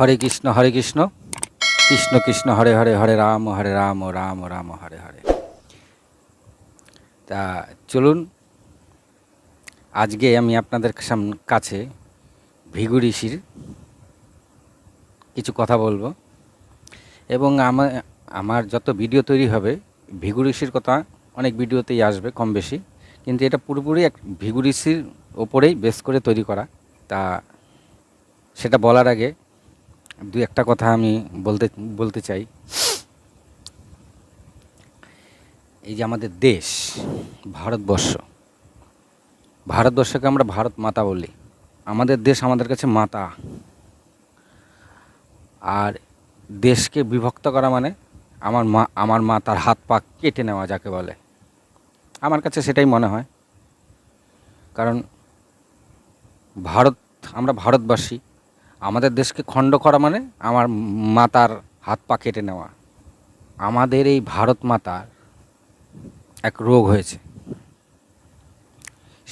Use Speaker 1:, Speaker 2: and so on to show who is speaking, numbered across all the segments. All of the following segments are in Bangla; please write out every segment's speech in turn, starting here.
Speaker 1: হরে কৃষ্ণ হরে কৃষ্ণ কৃষ্ণ কৃষ্ণ হরে হরে হরে রাম হরে রাম রাম রাম হরে হরে তা চলুন আজকে আমি আপনাদের কাছে ভিগু ঋষির কিছু কথা বলবো এবং আমার আমার যত ভিডিও তৈরি হবে ভিগু ঋষির কথা অনেক ভিডিওতেই আসবে কম বেশি কিন্তু এটা পুরোপুরি এক ভিগু ঋষির ওপরেই বেস করে তৈরি করা তা সেটা বলার আগে দু একটা কথা আমি বলতে বলতে চাই এই যে আমাদের দেশ ভারতবর্ষ ভারতবর্ষকে আমরা ভারত মাতা বলি আমাদের দেশ আমাদের কাছে মাতা আর দেশকে বিভক্ত করা মানে আমার মা আমার মা তার হাত পা কেটে নেওয়া যাকে বলে আমার কাছে সেটাই মনে হয় কারণ ভারত আমরা ভারতবাসী আমাদের দেশকে খণ্ড করা মানে আমার মাতার হাত পা কেটে নেওয়া আমাদের এই ভারত মাতার এক রোগ হয়েছে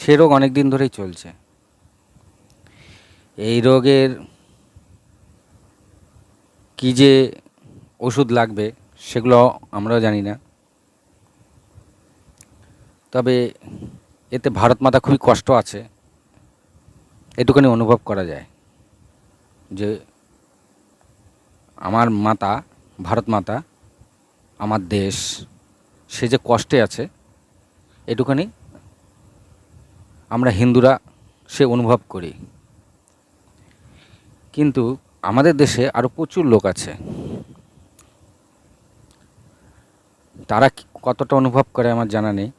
Speaker 1: সে রোগ অনেক দিন ধরেই চলছে এই রোগের কী যে ওষুধ লাগবে সেগুলো আমরাও জানি না তবে এতে ভারত মাতা খুবই কষ্ট আছে এটুখানি অনুভব করা যায় যে আমার মাতা ভারত মাতা আমার দেশ সে যে কষ্টে আছে এটুখানি আমরা হিন্দুরা সে অনুভব করি কিন্তু আমাদের দেশে আরও প্রচুর লোক আছে তারা কতটা অনুভব করে আমার জানা নেই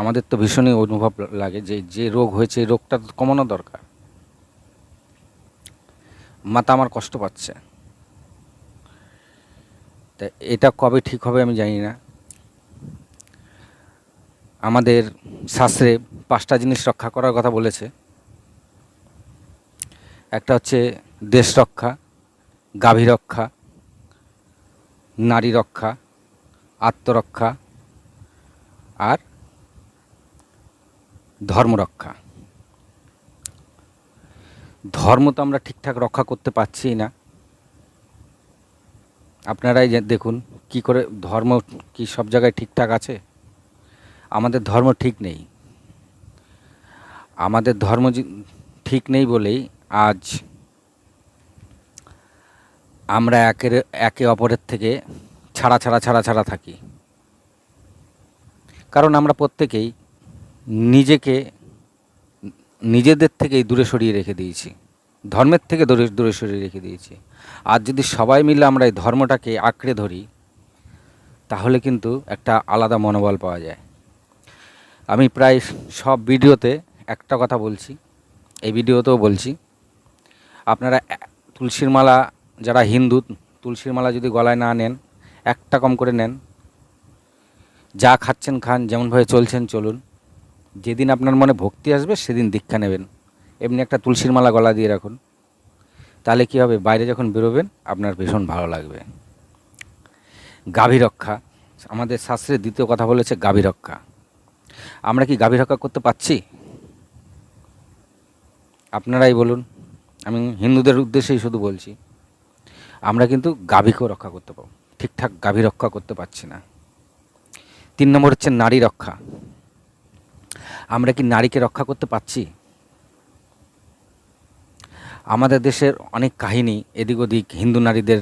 Speaker 1: আমাদের তো ভীষণই অনুভব লাগে যে যে রোগ হয়েছে এই রোগটা কমানো দরকার মাথা আমার কষ্ট পাচ্ছে তা এটা কবে ঠিক হবে আমি জানি না আমাদের শাস্ত্রে পাঁচটা জিনিস রক্ষা করার কথা বলেছে একটা হচ্ছে দেশ রক্ষা গাভী রক্ষা নারী রক্ষা আত্মরক্ষা আর ধর্মরক্ষা ধর্ম তো আমরা ঠিকঠাক রক্ষা করতে পারছি না আপনারাই দেখুন কি করে ধর্ম কি সব জায়গায় ঠিকঠাক আছে আমাদের ধর্ম ঠিক নেই আমাদের ধর্ম ঠিক নেই বলেই আজ আমরা একের একে অপরের থেকে ছাড়া ছাড়া ছাড়া ছাড়া থাকি কারণ আমরা প্রত্যেকেই নিজেকে নিজেদের থেকেই দূরে সরিয়ে রেখে দিয়েছি ধর্মের থেকে দূরে দূরে সরিয়ে রেখে দিয়েছি আর যদি সবাই মিলে আমরা এই ধর্মটাকে আঁকড়ে ধরি তাহলে কিন্তু একটা আলাদা মনোবল পাওয়া যায় আমি প্রায় সব ভিডিওতে একটা কথা বলছি এই ভিডিওতেও বলছি আপনারা তুলসীর মালা যারা হিন্দু তুলসীর মালা যদি গলায় না নেন একটা কম করে নেন যা খাচ্ছেন খান যেমনভাবে চলছেন চলুন যেদিন আপনার মনে ভক্তি আসবে সেদিন দীক্ষা নেবেন এমনি একটা তুলসীর মালা গলা দিয়ে রাখুন তাহলে কি হবে বাইরে যখন বেরোবেন আপনার ভীষণ ভালো লাগবে গাভী রক্ষা আমাদের শাস্ত্রের দ্বিতীয় কথা বলেছে গাভী রক্ষা আমরা কি গাভী রক্ষা করতে পারছি আপনারাই বলুন আমি হিন্দুদের উদ্দেশ্যেই শুধু বলছি আমরা কিন্তু গাভীকেও রক্ষা করতে পারব ঠিকঠাক গাভী রক্ষা করতে পারছি না তিন নম্বর হচ্ছে নারী রক্ষা আমরা কি নারীকে রক্ষা করতে পারছি আমাদের দেশের অনেক কাহিনী এদিক ওদিক হিন্দু নারীদের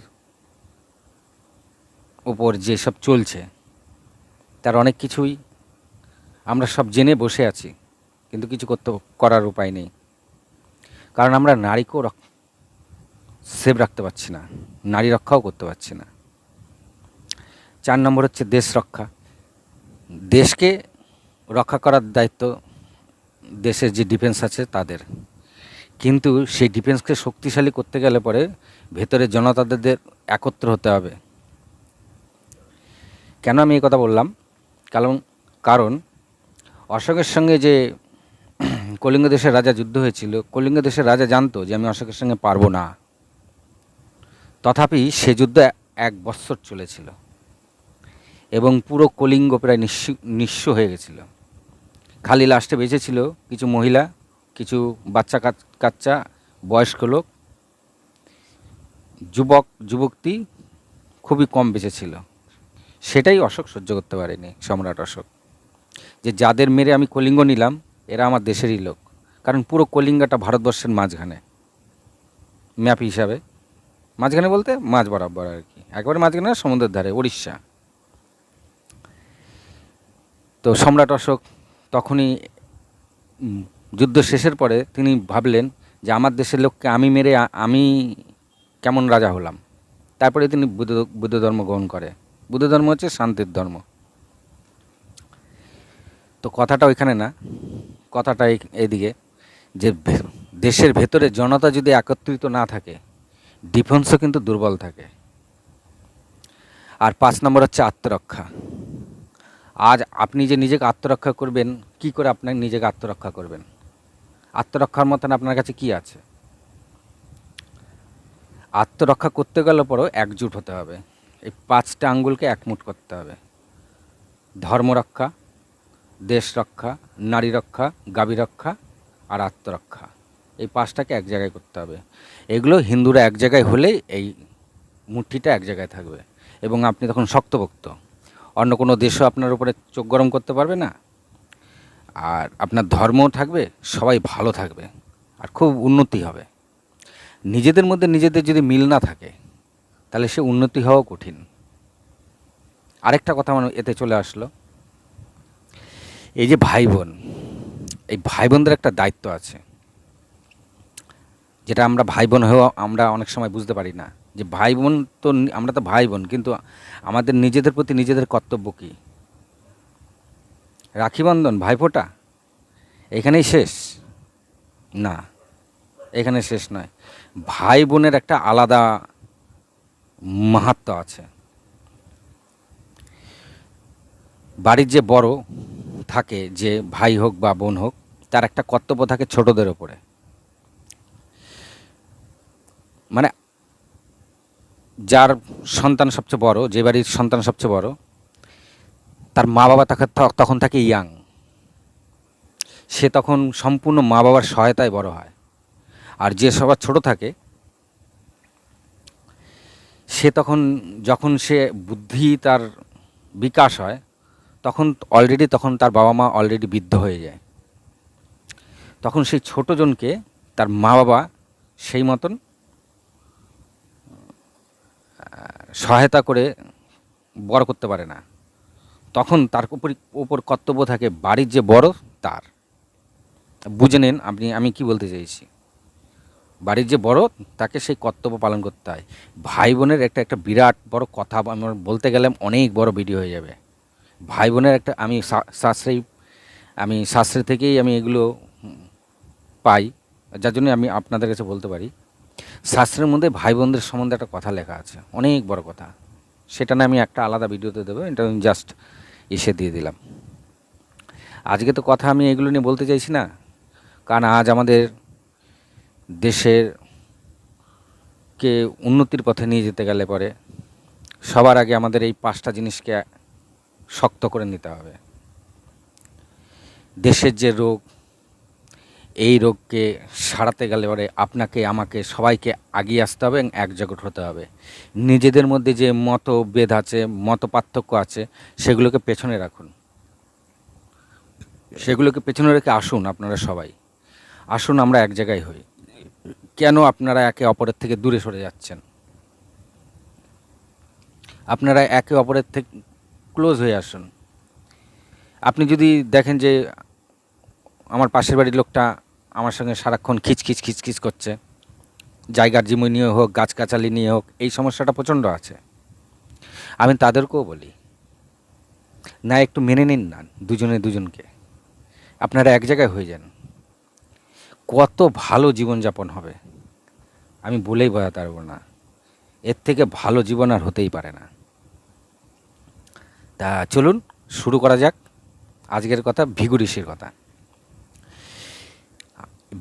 Speaker 1: উপর যেসব চলছে তার অনেক কিছুই আমরা সব জেনে বসে আছি কিন্তু কিছু করতে করার উপায় নেই কারণ আমরা নারীকেও সেভ রাখতে পারছি না নারী রক্ষাও করতে পারছি না চার নম্বর হচ্ছে দেশ রক্ষা দেশকে রক্ষা করার দায়িত্ব দেশের যে ডিফেন্স আছে তাদের কিন্তু সেই ডিফেন্সকে শক্তিশালী করতে গেলে পরে ভেতরে জনতাদের একত্র হতে হবে কেন আমি এই কথা বললাম কারণ কারণ অশোকের সঙ্গে যে কলিঙ্গ দেশের রাজা যুদ্ধ হয়েছিল কলিঙ্গ দেশের রাজা জানতো যে আমি অশোকের সঙ্গে পারবো না তথাপি সে যুদ্ধ এক বৎসর চলেছিল এবং পুরো কলিঙ্গ প্রায় নিঃস্ব নিঃস্ব হয়ে গেছিলো খালি লাস্টে বেঁচেছিল কিছু মহিলা কিছু বাচ্চা কাচ্চা বয়স্ক লোক যুবক যুবকটি খুবই কম বেঁচেছিল সেটাই অশোক সহ্য করতে পারেনি সম্রাট অশোক যে যাদের মেরে আমি কলিঙ্গ নিলাম এরা আমার দেশেরই লোক কারণ পুরো কলিঙ্গাটা ভারতবর্ষের মাঝখানে ম্যাপ হিসাবে মাঝখানে বলতে মাঝ বরাবর আর কি একবারে মাঝখানে সমুদ্রের ধারে উড়িষ্যা তো সম্রাট অশোক তখনই যুদ্ধ শেষের পরে তিনি ভাবলেন যে আমার দেশের লোককে আমি মেরে আমি কেমন রাজা হলাম তারপরে তিনি বুদ্ধ বুদ্ধ ধর্ম গ্রহণ করে বুদ্ধ ধর্ম হচ্ছে শান্তির ধর্ম তো কথাটা ওইখানে না কথাটা এদিকে যে দেশের ভেতরে জনতা যদি একত্রিত না থাকে ডিফেন্সও কিন্তু দুর্বল থাকে আর পাঁচ নম্বর হচ্ছে আত্মরক্ষা আজ আপনি যে নিজেকে আত্মরক্ষা করবেন কি করে আপনাকে নিজেকে আত্মরক্ষা করবেন আত্মরক্ষার মতন আপনার কাছে কি আছে আত্মরক্ষা করতে গেলে পরেও একজুট হতে হবে এই পাঁচটা আঙ্গুলকে একমুট করতে হবে রক্ষা দেশ রক্ষা নারী রক্ষা গাভী রক্ষা আর আত্মরক্ষা এই পাঁচটাকে এক জায়গায় করতে হবে এগুলো হিন্দুরা এক জায়গায় হলেই এই মুঠিটা এক জায়গায় থাকবে এবং আপনি তখন শক্তভক্ত অন্য কোনো দেশও আপনার উপরে চোখ গরম করতে পারবে না আর আপনার ধর্মও থাকবে সবাই ভালো থাকবে আর খুব উন্নতি হবে নিজেদের মধ্যে নিজেদের যদি মিল না থাকে তাহলে সে উন্নতি হওয়াও কঠিন আরেকটা কথা আমার এতে চলে আসলো এই যে ভাই বোন এই ভাই বোনদের একটা দায়িত্ব আছে যেটা আমরা ভাই বোন হয়েও আমরা অনেক সময় বুঝতে পারি না যে ভাই বোন তো আমরা তো ভাই বোন কিন্তু আমাদের নিজেদের প্রতি নিজেদের কর্তব্য কী রাখিবন্ধন ভাইফোঁটা এখানেই শেষ না এখানে শেষ নয় ভাই বোনের একটা আলাদা মাহাত্ম আছে বাড়ির যে বড় থাকে যে ভাই হোক বা বোন হোক তার একটা কর্তব্য থাকে ছোটদের ওপরে যার সন্তান সবচেয়ে বড় যে বাড়ির সন্তান সবচেয়ে বড় তার মা বাবা তাকে তখন থাকে ইয়াং সে তখন সম্পূর্ণ মা বাবার সহায়তায় বড় হয় আর যে সবার ছোট থাকে সে তখন যখন সে বুদ্ধি তার বিকাশ হয় তখন অলরেডি তখন তার বাবা মা অলরেডি বৃদ্ধ হয়ে যায় তখন সেই ছোটোজনকে তার মা বাবা সেই মতন সহায়তা করে বড় করতে পারে না তখন তার উপর উপর কর্তব্য থাকে বাড়ির যে বড় তার বুঝে নেন আপনি আমি কি বলতে চাইছি বাড়ির যে বড় তাকে সেই কর্তব্য পালন করতে হয় ভাই বোনের একটা একটা বিরাট বড় কথা আমার বলতে গেলে অনেক বড় ভিডিও হয়ে যাবে ভাই বোনের একটা আমি সাশ্রয়ী আমি শাস্ত্রে থেকেই আমি এগুলো পাই যার জন্য আমি আপনাদের কাছে বলতে পারি শাস্ত্রের মধ্যে ভাই বোনদের সম্বন্ধে একটা কথা লেখা আছে অনেক বড় কথা সেটা না আমি একটা আলাদা ভিডিওতে দেবো এটা আমি জাস্ট এসে দিয়ে দিলাম আজকে তো কথা আমি এগুলো নিয়ে বলতে চাইছি না কারণ আজ আমাদের দেশের কে উন্নতির পথে নিয়ে যেতে গেলে পরে সবার আগে আমাদের এই পাঁচটা জিনিসকে শক্ত করে নিতে হবে দেশের যে রোগ এই রোগকে সারাতে গেলে পরে আপনাকে আমাকে সবাইকে আগিয়ে আসতে হবে এবং একজোট হতে হবে নিজেদের মধ্যে যে মতভেদ আছে মত পার্থক্য আছে সেগুলোকে পেছনে রাখুন সেগুলোকে পেছনে রেখে আসুন আপনারা সবাই আসুন আমরা এক জায়গায় হই কেন আপনারা একে অপরের থেকে দূরে সরে যাচ্ছেন আপনারা একে অপরের থেকে ক্লোজ হয়ে আসুন আপনি যদি দেখেন যে আমার পাশের বাড়ির লোকটা আমার সঙ্গে সারাক্ষণ খিচখিচ খিচখিচ করছে জায়গার জিমু নিয়ে হোক গাছগাছালি নিয়ে হোক এই সমস্যাটা প্রচণ্ড আছে আমি তাদেরকেও বলি না একটু মেনে নিন না দুজনে দুজনকে আপনারা এক জায়গায় হয়ে যান কত ভালো জীবনযাপন হবে আমি বলেই বোঝাতে পারবো না এর থেকে ভালো জীবন আর হতেই পারে না তা চলুন শুরু করা যাক আজকের কথা ভিগুরিসির কথা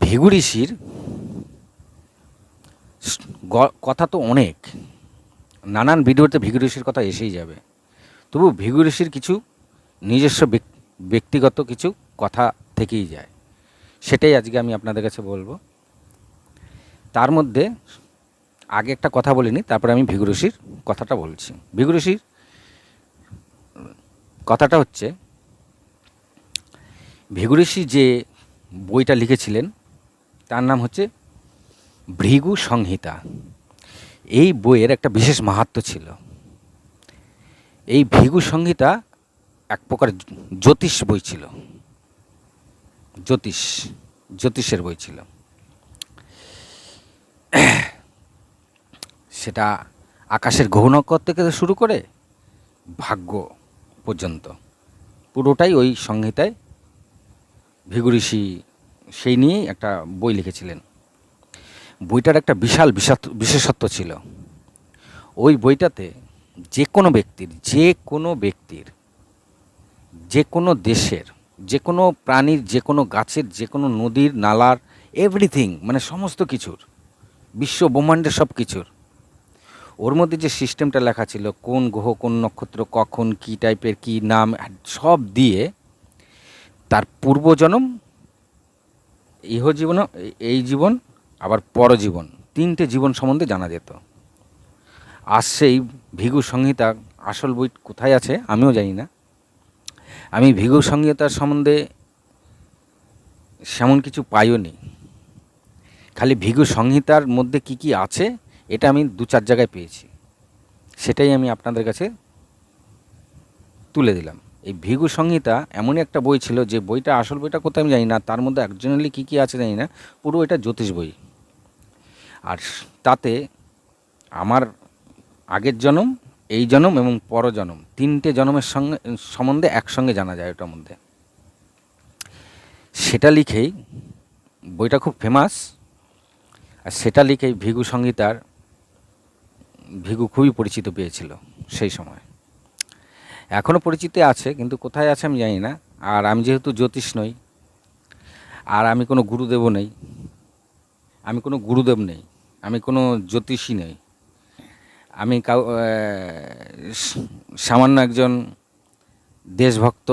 Speaker 1: ভেগুরিসির কথা তো অনেক নানান ভিডিওতে ভিগুরিসির কথা এসেই যাবে তবু ভিগুরিসির কিছু নিজস্ব ব্যক্তিগত কিছু কথা থেকেই যায় সেটাই আজকে আমি আপনাদের কাছে বলবো তার মধ্যে আগে একটা কথা বলিনি তারপরে আমি ভিগুরসির কথাটা বলছি ভিগুরসির কথাটা হচ্ছে ভিগুরসি যে বইটা লিখেছিলেন তার নাম হচ্ছে ভৃগু সংহিতা এই বইয়ের একটা বিশেষ মাহাত্ম ছিল এই ভৃগু সংহিতা এক প্রকার জ্যোতিষ বই ছিল জ্যোতিষ জ্যোতিষের বই ছিল সেটা আকাশের ঘৌনকর থেকে শুরু করে ভাগ্য পর্যন্ত পুরোটাই ওই সংহিতায় ভিগুরিষি সেই নিয়েই একটা বই লিখেছিলেন বইটার একটা বিশাল বিশেষত্ব ছিল ওই বইটাতে যে কোনো ব্যক্তির যে কোনো ব্যক্তির যে কোনো দেশের যে কোনো প্রাণীর যে কোনো গাছের যে কোনো নদীর নালার এভরিথিং মানে সমস্ত কিছুর বিশ্ব ব্রহ্মাণ্ডের সব কিছুর ওর মধ্যে যে সিস্টেমটা লেখা ছিল কোন গ্রহ কোন নক্ষত্র কখন কি টাইপের কি নাম সব দিয়ে তার পূর্বজনম ইহ জীবন এই জীবন আবার পরজীবন তিনটে জীবন সম্বন্ধে জানা যেত আর সেই ভিগু সংহিতা আসল বই কোথায় আছে আমিও জানি না আমি ভিগু সংহিতার সম্বন্ধে সেমন কিছু পাইও নি খালি ভিগু সংহিতার মধ্যে কি কি আছে এটা আমি দু চার জায়গায় পেয়েছি সেটাই আমি আপনাদের কাছে তুলে দিলাম এই ভিগু সংহিতা এমনই একটা বই ছিল যে বইটা আসল বইটা কোথায় আমি জানি না তার মধ্যে একজনালি কী কী আছে জানি না পুরো এটা জ্যোতিষ বই আর তাতে আমার আগের জনম এই জনম এবং পরজনম তিনটে জনমের সঙ্গে সম্বন্ধে একসঙ্গে জানা যায় ওটার মধ্যে সেটা লিখেই বইটা খুব ফেমাস আর সেটা লিখেই ভিগু সংহিতার ভিগু খুবই পরিচিত পেয়েছিল সেই সময় এখনও পরিচিতি আছে কিন্তু কোথায় আছে আমি জানি না আর আমি যেহেতু জ্যোতিষ নই আর আমি কোনো গুরুদেবও নেই আমি কোনো গুরুদেব নেই আমি কোনো জ্যোতিষী নেই আমি কাউ সামান্য একজন দেশভক্ত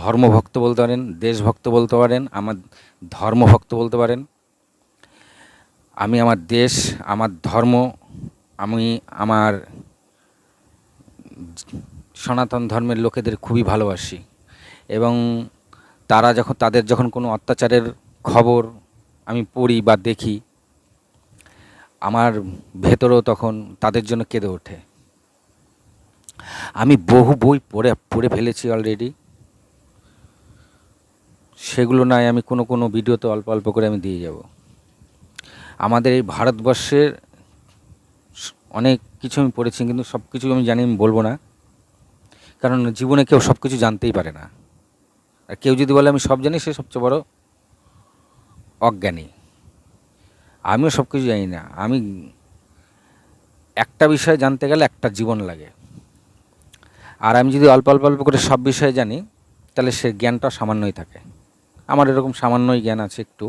Speaker 1: ধর্মভক্ত বলতে পারেন দেশভক্ত বলতে পারেন আমার ধর্মভক্ত বলতে পারেন আমি আমার দেশ আমার ধর্ম আমি আমার সনাতন ধর্মের লোকেদের খুবই ভালোবাসি এবং তারা যখন তাদের যখন কোনো অত্যাচারের খবর আমি পড়ি বা দেখি আমার ভেতরেও তখন তাদের জন্য কেঁদে ওঠে আমি বহু বই পড়ে পড়ে ফেলেছি অলরেডি সেগুলো নয় আমি কোনো কোনো ভিডিওতে অল্প অল্প করে আমি দিয়ে যাব আমাদের এই ভারতবর্ষের অনেক কিছু আমি পড়েছি কিন্তু সব কিছু আমি জানি আমি বলবো না কারণ জীবনে কেউ সব কিছু জানতেই পারে না আর কেউ যদি বলে আমি সব জানি সে সবচেয়ে বড় অজ্ঞানী আমিও সব কিছু জানি না আমি একটা বিষয় জানতে গেলে একটা জীবন লাগে আর আমি যদি অল্প অল্প অল্প করে সব বিষয়ে জানি তাহলে সে জ্ঞানটা সামান্যই থাকে আমার এরকম সামান্যই জ্ঞান আছে একটু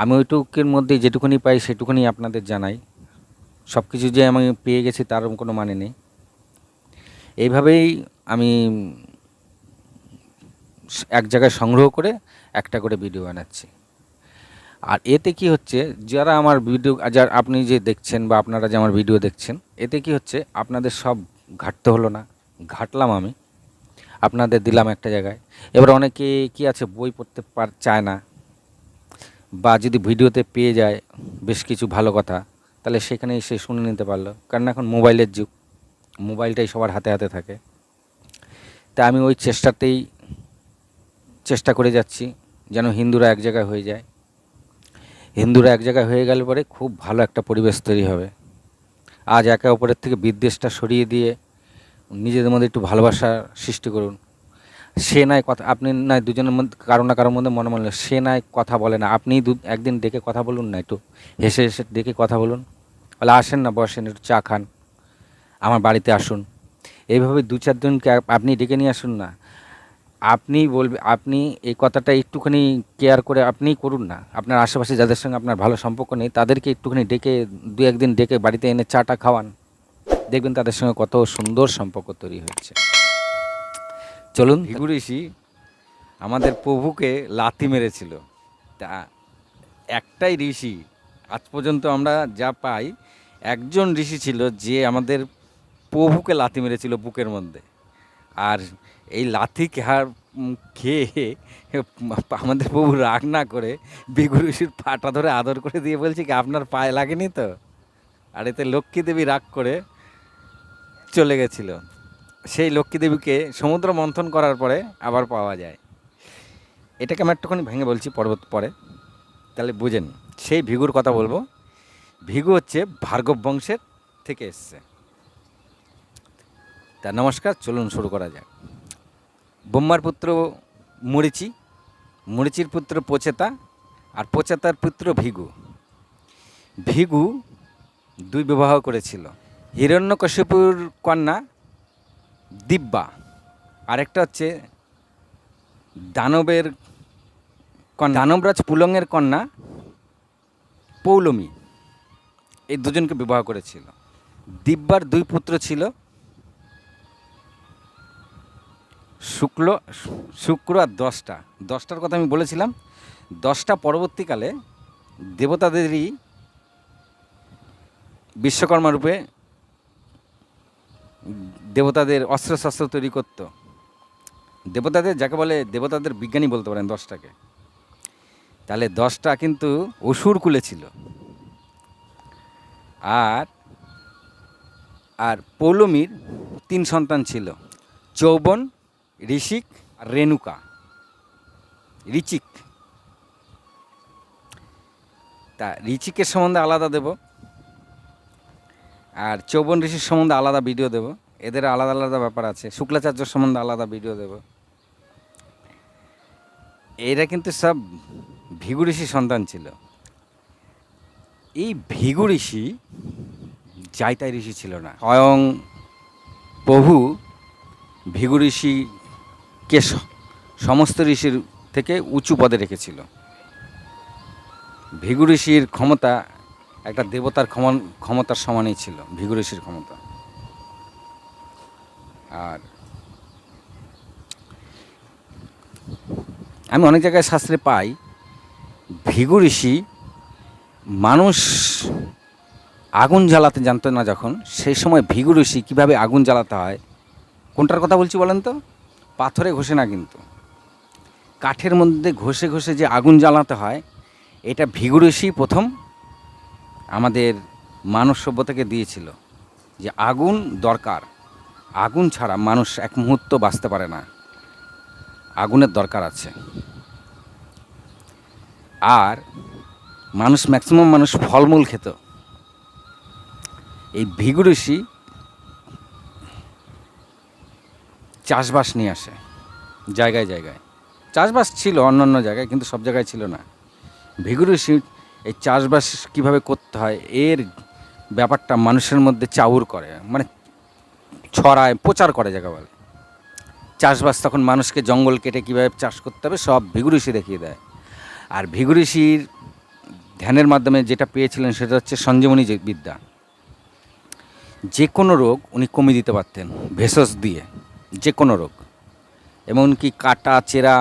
Speaker 1: আমি ওইটুকের মধ্যে যেটুকুনি পাই সেটুকুনি আপনাদের জানাই সব কিছু যে আমি পেয়ে গেছি তার কোনো মানে নেই এইভাবেই আমি এক জায়গায় সংগ্রহ করে একটা করে ভিডিও বানাচ্ছি আর এতে কি হচ্ছে যারা আমার ভিডিও যার আপনি যে দেখছেন বা আপনারা যে আমার ভিডিও দেখছেন এতে কি হচ্ছে আপনাদের সব ঘাটতে হলো না ঘাটলাম আমি আপনাদের দিলাম একটা জায়গায় এবার অনেকে কি আছে বই পড়তে পার চায় না বা যদি ভিডিওতে পেয়ে যায় বেশ কিছু ভালো কথা তাহলে সেখানে সে শুনে নিতে পারলো কারণ এখন মোবাইলের যুগ মোবাইলটাই সবার হাতে হাতে থাকে তা আমি ওই চেষ্টাতেই চেষ্টা করে যাচ্ছি যেন হিন্দুরা এক জায়গায় হয়ে যায় হিন্দুরা এক জায়গায় হয়ে গেলে পরে খুব ভালো একটা পরিবেশ তৈরি হবে আজ একে অপরের থেকে বিদ্বেষটা সরিয়ে দিয়ে নিজেদের মধ্যে একটু ভালোবাসা সৃষ্টি করুন সে নাই কথা আপনি নাই দুজনের মধ্যে কারো না কারোর মধ্যে মনে মনে সে নাই কথা বলে না আপনি দু একদিন ডেকে কথা বলুন না একটু হেসে হেসে ডেকে কথা বলুন বলে আসেন না বসেন একটু চা খান আমার বাড়িতে আসুন এইভাবে দু চারজনকে আপনি ডেকে নিয়ে আসুন না আপনি বলবে আপনি এই কথাটা একটুখানি কেয়ার করে আপনি করুন না আপনার আশেপাশে যাদের সঙ্গে আপনার ভালো সম্পর্ক নেই তাদেরকে একটুখানি ডেকে দু একদিন ডেকে বাড়িতে এনে চাটা খাওয়ান দেখবেন তাদের সঙ্গে কত সুন্দর সম্পর্ক তৈরি হচ্ছে চলুন ঋষি আমাদের প্রভুকে লাথি মেরেছিল তা একটাই ঋষি আজ পর্যন্ত আমরা যা পাই একজন ঋষি ছিল যে আমাদের প্রভুকে লাথি মেরেছিল বুকের মধ্যে আর এই লাথি খেয়ার খেয়ে আমাদের প্রভু রাগ না করে বিগুরুষির পাটা ধরে আদর করে দিয়ে বলছি কি আপনার পায়ে লাগেনি তো আর এতে লক্ষ্মী দেবী রাগ করে চলে গেছিল সেই লক্ষ্মী দেবীকে সমুদ্র মন্থন করার পরে আবার পাওয়া যায় এটাকে আমি একটুখানি ভেঙে বলছি পর্বত পরে তাহলে বুঝেন সেই ভিগুর কথা বলবো ভিগু হচ্ছে ভার্গব বংশের থেকে এসছে তা নমস্কার চলুন শুরু করা যাক ব্রহ্মার পুত্র মরিচি মরিচির পুত্র পচেতা আর পচেতার পুত্র ভিগু ভিগু দুই বিবাহ করেছিল হিরণ্যকশিপুর কন্যা দিব্যা আরেকটা হচ্ছে দানবের কন্যা দানবরাজ পুলঙ্গের কন্যা পৌলমী এই দুজনকে বিবাহ করেছিল দিব্যার দুই পুত্র ছিল শুক্ল শুক্র আর দশটা দশটার কথা আমি বলেছিলাম দশটা পরবর্তীকালে দেবতাদেরই বিশ্বকর্মা রূপে দেবতাদের অস্ত্রশস্ত্র তৈরি করত দেবতাদের যাকে বলে দেবতাদের বিজ্ঞানী বলতে পারেন দশটাকে তাহলে দশটা কিন্তু অসুর কুলে ছিল আর আর পৌলমীর তিন সন্তান ছিল চৌবন ঋষিক আর রেণুকা ঋচিক তা ঋচিকের সম্বন্ধে আলাদা দেব আর চৌবন ঋষির সম্বন্ধে আলাদা ভিডিও দেব এদের আলাদা আলাদা ব্যাপার আছে শুক্লাচার্যর সম্বন্ধে আলাদা ভিডিও দেব এরা কিন্তু সব ভিগু ঋষির সন্তান ছিল এই ভিগু ঋষি জাইতাই ঋষি ছিল না স্বয়ং প্রভু ভিগু ঋষি কেশ সমস্ত ঋষির থেকে উঁচু পদে রেখেছিল ভিগু ঋষির ক্ষমতা একটা দেবতার ক্ষমতার সমানই ছিল ভিগু ঋষির ক্ষমতা আর আমি অনেক জায়গায় শাস্ত্রে পাই ভিগু ঋষি মানুষ আগুন জ্বালাতে জানতো না যখন সেই সময় ভিগু ঋষি কীভাবে আগুন জ্বালাতে হয় কোনটার কথা বলছি বলেন তো পাথরে ঘষে না কিন্তু কাঠের মধ্যে ঘষে ঘষে যে আগুন জ্বালাতে হয় এটা ভিগুরেশি প্রথম আমাদের মানব সভ্যতাকে দিয়েছিল যে আগুন দরকার আগুন ছাড়া মানুষ এক মুহূর্ত বাঁচতে পারে না আগুনের দরকার আছে আর মানুষ ম্যাক্সিমাম মানুষ ফলমূল খেত এই ভিগুরেশি চাষবাস নিয়ে আসে জায়গায় জায়গায় চাষবাস ছিল অন্যান্য জায়গায় কিন্তু সব জায়গায় ছিল না ভিগুরু শিব এই চাষবাস কিভাবে করতে হয় এর ব্যাপারটা মানুষের মধ্যে চাউর করে মানে ছড়ায় প্রচার করে জায়গা বলে চাষবাস তখন মানুষকে জঙ্গল কেটে কীভাবে চাষ করতে হবে সব ভিগুরিষি দেখিয়ে দেয় আর ভিগুরিষির ধ্যানের মাধ্যমে যেটা পেয়েছিলেন সেটা হচ্ছে সঞ্জীবনী বিদ্যা যে কোনো রোগ উনি কমিয়ে দিতে পারতেন ভেষজ দিয়ে যে কোনো রোগ এমনকি কাটা চেরা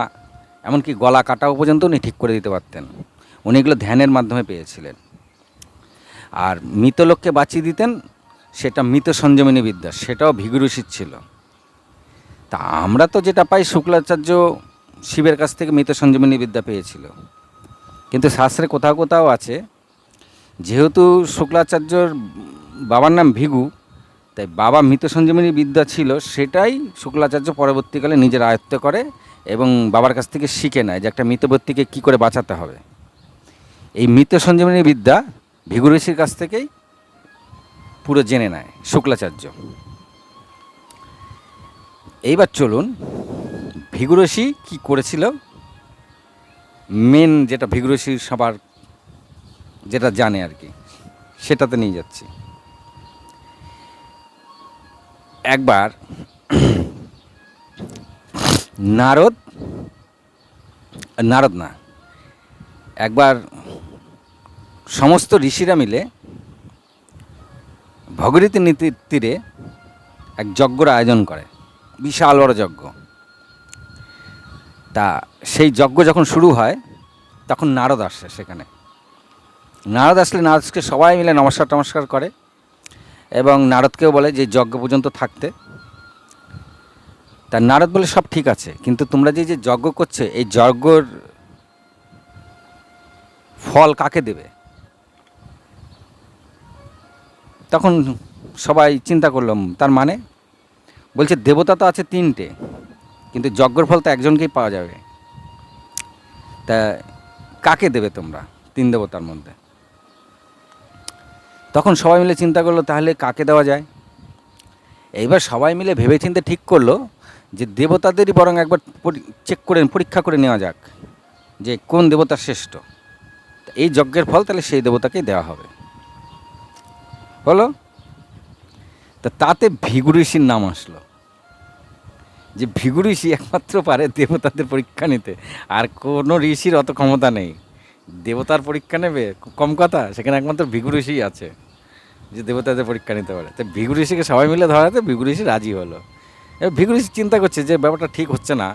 Speaker 1: এমনকি গলা কাটাও পর্যন্ত উনি ঠিক করে দিতে পারতেন উনি এগুলো ধ্যানের মাধ্যমে পেয়েছিলেন আর মৃত লোককে বাঁচিয়ে দিতেন সেটা মৃত সঞ্জমিনী বিদ্যা সেটাও ভিগুরুষিত ছিল তা আমরা তো যেটা পাই শুক্লাচার্য শিবের কাছ থেকে মৃত সঞ্জমিনী বিদ্যা পেয়েছিল কিন্তু শাস্ত্রে কোথাও কোথাও আছে যেহেতু শুক্লাচার্যর বাবার নাম ভিগু তাই বাবা মৃত সঞ্জীবনী বিদ্যা ছিল সেটাই শুক্লাচার্য পরবর্তীকালে নিজের আয়ত্ত করে এবং বাবার কাছ থেকে শিখে নেয় যে একটা মৃতবর্তীকে কী করে বাঁচাতে হবে এই মৃত সঞ্জীবনী বিদ্যা ভিগুরেশির কাছ থেকেই পুরো জেনে নেয় শুক্লাচার্য এইবার চলুন ভিগুরসি কি করেছিল মেন যেটা ভিগুরসি সবার যেটা জানে আর কি সেটাতে নিয়ে যাচ্ছি একবার নারদ নারদ না একবার সমস্ত ঋষিরা মিলে ভগরীতি নীতির তীরে এক যজ্ঞর আয়োজন করে বিশাল বড় যজ্ঞ তা সেই যজ্ঞ যখন শুরু হয় তখন নারদ আসে সেখানে নারদ আসলে নারদকে সবাই মিলে নমস্কার টমস্কার করে এবং নারদকেও বলে যে যজ্ঞ পর্যন্ত থাকতে তা নারদ বলে সব ঠিক আছে কিন্তু তোমরা যে যে যজ্ঞ করছে এই যজ্ঞর ফল কাকে দেবে তখন সবাই চিন্তা করলাম তার মানে বলছে দেবতা তো আছে তিনটে কিন্তু যজ্ঞর ফল তো একজনকেই পাওয়া যাবে তা কাকে দেবে তোমরা তিন দেবতার মধ্যে তখন সবাই মিলে চিন্তা করলো তাহলে কাকে দেওয়া যায় এইবার সবাই মিলে ভেবেচিন্তে ঠিক করলো যে দেবতাদেরই বরং একবার চেক করে পরীক্ষা করে নেওয়া যাক যে কোন দেবতা শ্রেষ্ঠ এই যজ্ঞের ফল তাহলে সেই দেবতাকেই দেওয়া হবে হলো তা তাতে ভিগু ঋষির নাম আসলো যে ভিগু ঋষি একমাত্র পারে দেবতাদের পরীক্ষা নিতে আর কোনো ঋষির অত ক্ষমতা নেই দেবতার পরীক্ষা নেবে কম কথা সেখানে একমাত্র ভিগু ঋষি আছে যে দেবতাদের পরীক্ষা নিতে পারে তাই ভিগুর ঋষিকে সবাই মিলে ধরাতে ভিগুর ঋষি রাজি হলো এবার ভিগুর ঋষি চিন্তা করছে যে ব্যাপারটা ঠিক হচ্ছে না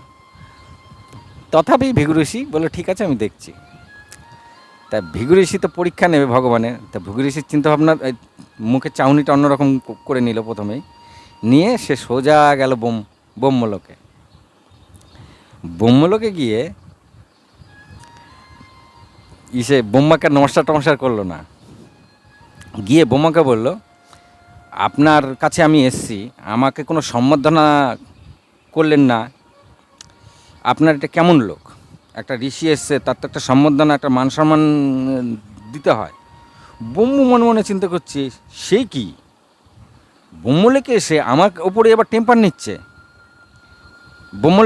Speaker 1: তথাপি ভিগুর ঋষি বলে ঠিক আছে আমি দেখছি তা ভিগু ঋষি তো পরীক্ষা নেবে ভগবানের তা ভিগু ঋষির চিন্তাভাবনা মুখে চাউনিটা অন্যরকম করে নিল প্রথমেই নিয়ে সে সোজা গেল বোম ব্রহ্মলোকে ব্রহ্মলোকে গিয়ে ইসে বোম্মাকে নমস্কার টমস্কার করলো না গিয়ে বোমাকে বলল আপনার কাছে আমি এসছি আমাকে কোনো সম্বর্ধনা করলেন না আপনার এটা কেমন লোক একটা ঋষি এসছে তার তো একটা সম্বর্ধনা একটা মান সম্মান দিতে হয় বোম্বু মনে মনে চিন্তা করছে সে কি লোকে এসে আমার ওপরে এবার টেম্পার নিচ্ছে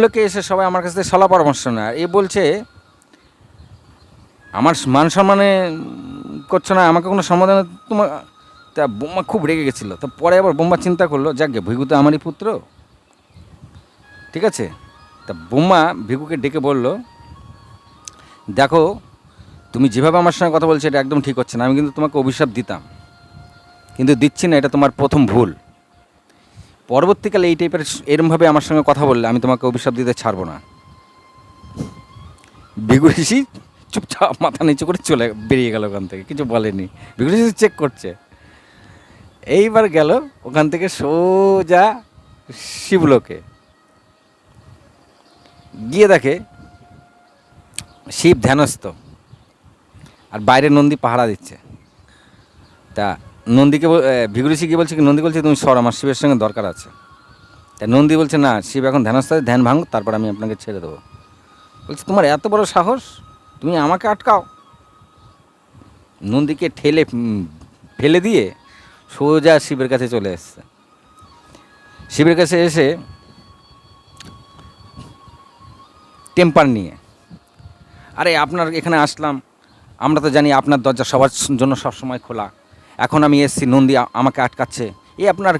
Speaker 1: লোকে এসে সবাই আমার কাছ থেকে সলা পরামর্শ নেয় এ বলছে আমার মান সম্মানে করছো না আমাকে কোনো সমাধান তোমার তা বোম্মা খুব রেগে গেছিলো তো পরে আবার বোম্মা চিন্তা করলো যাকে ভিগু তো আমারই পুত্র ঠিক আছে তা বোম্মা ভিগুকে ডেকে বলল দেখো তুমি যেভাবে আমার সঙ্গে কথা বলছো এটা একদম ঠিক হচ্ছে না আমি কিন্তু তোমাকে অভিশাপ দিতাম কিন্তু দিচ্ছি না এটা তোমার প্রথম ভুল পরবর্তীকালে এই টাইপের এরমভাবে আমার সঙ্গে কথা বললে আমি তোমাকে অভিশাপ দিতে ছাড়বো না ভিগু চুপচাপ মাথা নিচু করে চলে বেরিয়ে গেল ওখান থেকে কিছু বলেনি বিগুলি চেক করছে এইবার গেল ওখান থেকে সোজা শিবলোকে গিয়ে দেখে শিব ধ্যানস্থ আর বাইরে নন্দী পাহারা দিচ্ছে তা নন্দীকে ভিগুরিসি গিয়ে বলছে কি নন্দী বলছে তুমি সর আমার শিবের সঙ্গে দরকার আছে তা নন্দী বলছে না শিব এখন ধ্যানস্থ ধ্যান ভাঙো তারপর আমি আপনাকে ছেড়ে দেবো বলছে তোমার এত বড় সাহস তুমি আমাকে আটকাও নন্দীকে ঠেলে ফেলে দিয়ে সোজা শিবের কাছে চলে এসছে শিবের কাছে এসে টেম্পার নিয়ে আরে আপনার এখানে আসলাম আমরা তো জানি আপনার দরজা সবার জন্য সবসময় খোলা এখন আমি এসছি নন্দী আমাকে আটকাচ্ছে এ আপনার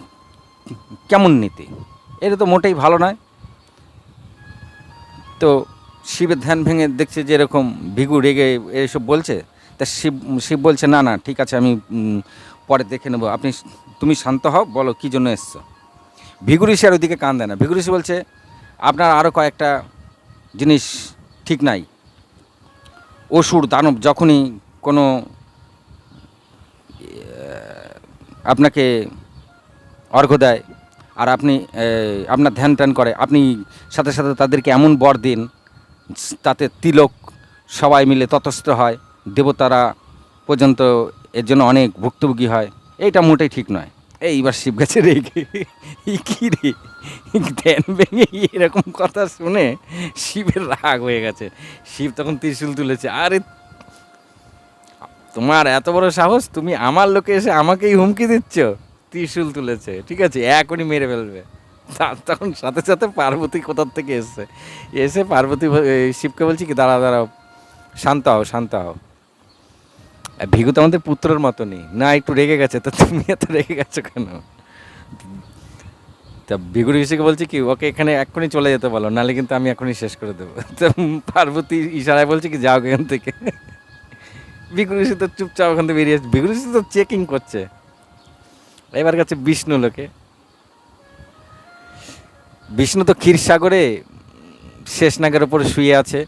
Speaker 1: কেমন নীতি এটা তো মোটেই ভালো নয় তো শিবের ধ্যান ভেঙে দেখছে যে এরকম ভিগু রেগে এসব বলছে তা শিব শিব বলছে না না ঠিক আছে আমি পরে দেখে নেবো আপনি তুমি শান্ত হও বলো কী জন্য এসছো ঋষি আর ওদিকে কান দেয় না ঋষি বলছে আপনার আরও কয়েকটা জিনিস ঠিক নাই অসুর দানব যখনই কোনো আপনাকে অর্ঘ দেয় আর আপনি আপনার ধ্যান ট্যান করে আপনি সাথে সাথে তাদেরকে এমন বর দিন তাতে তিলক সবাই মিলে ততস্থ হয় দেবতারা পর্যন্ত এর জন্য অনেক ভুক্তভোগী হয় এইটা মোটেই ঠিক নয় এইবার শিব গাছে রেখে কী রে ধ্যান ভেঙে এরকম কথা শুনে শিবের রাগ হয়ে গেছে শিব তখন ত্রিশুল তুলেছে আরে তোমার এত বড় সাহস তুমি আমার লোকে এসে আমাকেই হুমকি দিচ্ছ ত্রিশুল তুলেছে ঠিক আছে এখনই মেরে ফেলবে তখন সাথে সাথে পার্বতী কোথার থেকে এসছে এসে পার্বতী শিবকে বলছি কি দাঁড়া দাঁড়াও শান্ত হও শান্ত হও ভিগু তো আমাদের পুত্রর নেই না একটু রেগে গেছে তো তুমি এত রেগে গেছো কেন তা ভিগুর ঋষিকে বলছি কি ওকে এখানে এক্ষুনি চলে যেতে বলো নাহলে কিন্তু আমি এখনই শেষ করে দেবো তো পার্বতী ইশারায় বলছে কি যাও এখান থেকে ভিগুর ঋষি তো চুপচাপ ওখান থেকে বেরিয়ে ভিগুর ঋষি তো চেকিং করছে এবার কাছে বিষ্ণু লোকে বিষ্ণু তো ক্ষীরসাগরে শেষ নাগের ওপরে শুয়ে আছে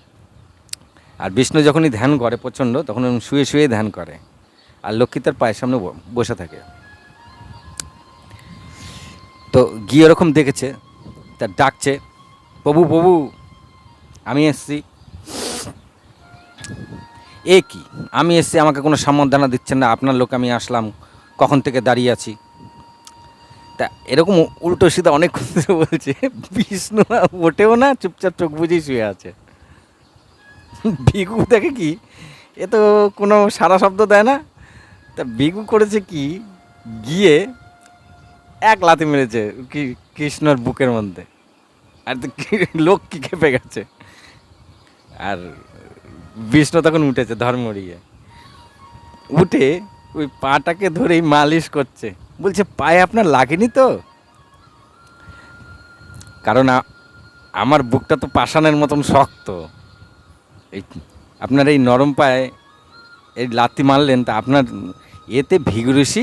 Speaker 1: আর বিষ্ণু যখনই ধ্যান করে প্রচণ্ড তখন শুয়ে শুয়ে ধ্যান করে আর লক্ষ্মী তার পায়ের সামনে বসে থাকে তো গিয়ে ওরকম দেখেছে তার ডাকছে প্রভু প্রভু আমি এসছি এ কি আমি এসছি আমাকে কোনো সম্বর্ধনা দিচ্ছেন না আপনার লোক আমি আসলাম কখন থেকে দাঁড়িয়ে আছি তা এরকম উল্টো সিধা অনেক কথা বলছে বিষ্ণু ওঠেও না চুপচাপ চোখ বুঝেই শুয়ে আছে ভিগু দেখে কি এ তো কোনো সারা শব্দ দেয় না তা ভিগু করেছে কি গিয়ে এক লাথি মেরেছে কি কৃষ্ণর বুকের মধ্যে আর লোক কি খেপে গেছে আর বিষ্ণু তখন উঠেছে ধর্মড়িয়ে উঠে ওই পাটাকে ধরেই মালিশ করছে বলছে পায়ে আপনার লাগেনি তো কারণ আমার বুকটা তো পাশানের মতন শক্ত এই আপনার এই নরম পায়ে এই লাতি মারলেন তা আপনার এতে ভিগুরুষি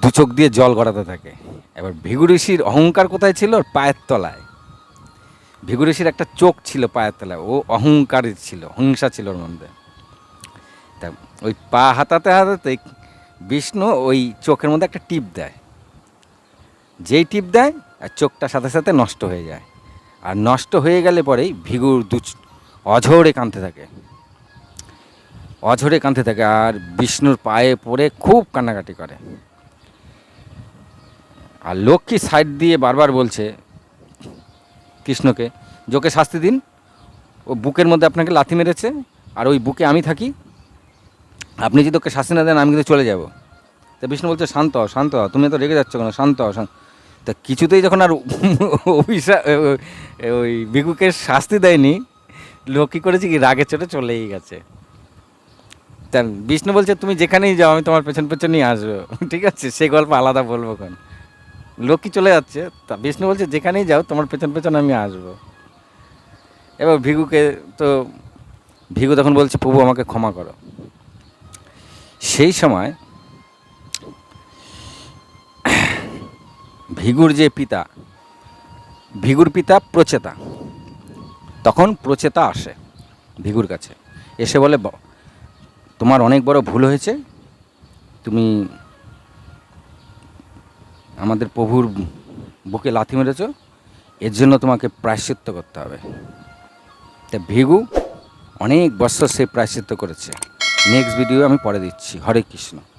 Speaker 1: দু চোখ দিয়ে জল গড়াতে থাকে এবার ভিগুরুষির অহংকার কোথায় ছিল পায়ের তলায় ভিগুরুষির একটা চোখ ছিল পায়ের তলায় ও অহংকারী ছিল হিংসা ছিল ওর মধ্যে তা ওই পা হাতাতে হাতাতে বিষ্ণু ওই চোখের মধ্যে একটা টিপ দেয় যেই টিপ দেয় আর চোখটা সাথে সাথে নষ্ট হয়ে যায় আর নষ্ট হয়ে গেলে পরেই ভিগুর দু অঝরে কাঁদতে থাকে অঝোরে কাঁদতে থাকে আর বিষ্ণুর পায়ে পড়ে খুব কান্নাকাটি করে আর লক্ষ্মী সাইড দিয়ে বারবার বলছে কৃষ্ণকে যোকে শাস্তি দিন ও বুকের মধ্যে আপনাকে লাথি মেরেছে আর ওই বুকে আমি থাকি আপনি যদি ওকে শাস্তি না দেন আমি কিন্তু চলে যাব তা বিষ্ণু বলছে শান্ত শান্ত তুমি তো রেগে যাচ্ছ কেন শান্ত তা কিছুতেই যখন আর অভিশা ওই বিকুকে শাস্তি দেয়নি লোক কী করেছে কি রাগের চোটে চলেই গেছে তা বিষ্ণু বলছে তুমি যেখানেই যাও আমি তোমার পেছন পেছনেই আসবো ঠিক আছে সে গল্প আলাদা বলবো কেন লোকই চলে যাচ্ছে তা বিষ্ণু বলছে যেখানেই যাও তোমার পেছন পেছন আমি আসবো এবার ভিগুকে তো ভিগু তখন বলছে প্রভু আমাকে ক্ষমা করো সেই সময় ভিগুর যে পিতা ভিগুর পিতা প্রচেতা তখন প্রচেতা আসে ভিগুর কাছে এসে বলে তোমার অনেক বড় ভুল হয়েছে তুমি আমাদের প্রভুর বুকে লাথি মেরেছ এর জন্য তোমাকে প্রায়শ্চিত্ত করতে হবে তা ভিগু অনেক বছর সে প্রায়শ্চিত্ত করেছে নেক্সট ভিডিও আমি পরে দিচ্ছি হরে কৃষ্ণ